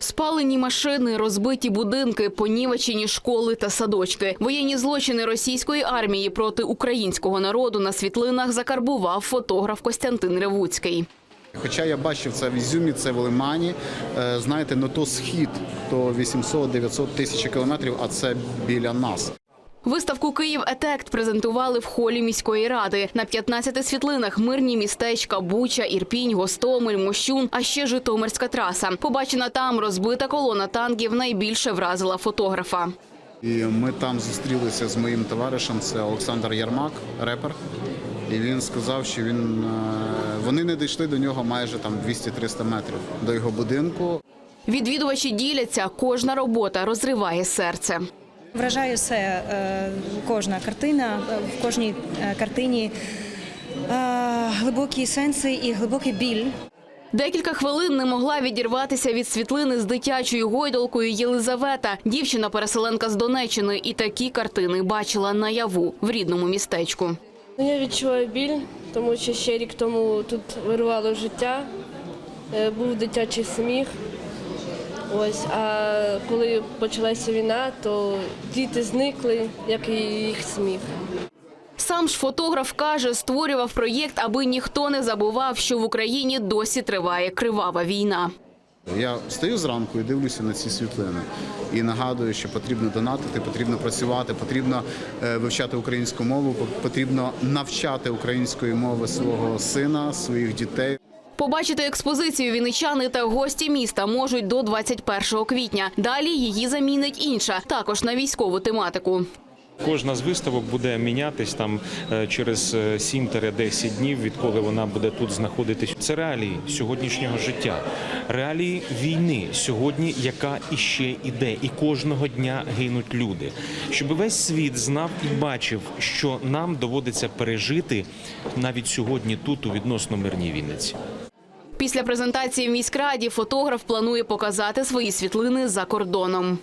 Спалені машини, розбиті будинки, понівечені школи та садочки. Воєнні злочини російської армії проти українського народу на світлинах закарбував фотограф Костянтин Ревуцький. Хоча я бачив це в Ізюмі, це в Лимані. Е, Знаєте, не то схід, то 800-900 тисяч кілометрів, а це біля нас. Виставку Київ Етект презентували в холі міської ради. На 15 світлинах мирні містечка Буча, Ірпінь, Гостомель, Мощун, а ще Житомирська траса. Побачена там розбита колона танків найбільше вразила фотографа. І ми там зустрілися з моїм товаришем, це Олександр Ярмак, репер. І він сказав, що він е, вони не дійшли до нього майже там 200-300 метрів до його будинку. Відвідувачі діляться, кожна робота розриває серце. Вражає все, е, кожна картина, е, в кожній е, картині глибокі сенси і глибокий біль. Декілька хвилин не могла відірватися від світлини з дитячою гойдалкою Єлизавета. Дівчина-переселенка з Донеччини і такі картини бачила наяву в рідному містечку. Ну, Я відчуваю біль, тому що ще рік тому тут вирвало життя, був дитячий сміх. Ось, а коли почалася війна, то діти зникли, як і їх сміх. Сам ж фотограф каже, створював проєкт, аби ніхто не забував, що в Україні досі триває кривава війна. Я встаю зранку і дивлюся на ці світлини і нагадую, що потрібно донатити, потрібно працювати, потрібно е, вивчати українську мову, потрібно навчати української мови свого сина, своїх дітей. Побачити експозицію вінничани та гості міста можуть до 21 квітня. Далі її замінить інша, також на військову тематику. Кожна з виставок буде мінятись там е, через е, 7-10 днів, відколи вона буде тут знаходитись. Це реалії сьогоднішнього життя, реалії війни сьогодні, яка іще іде, і кожного дня гинуть люди. Щоб весь світ знав і бачив, що нам доводиться пережити навіть сьогодні тут у відносно мирній Вінниці. Після презентації в міськраді фотограф планує показати свої світлини за кордоном.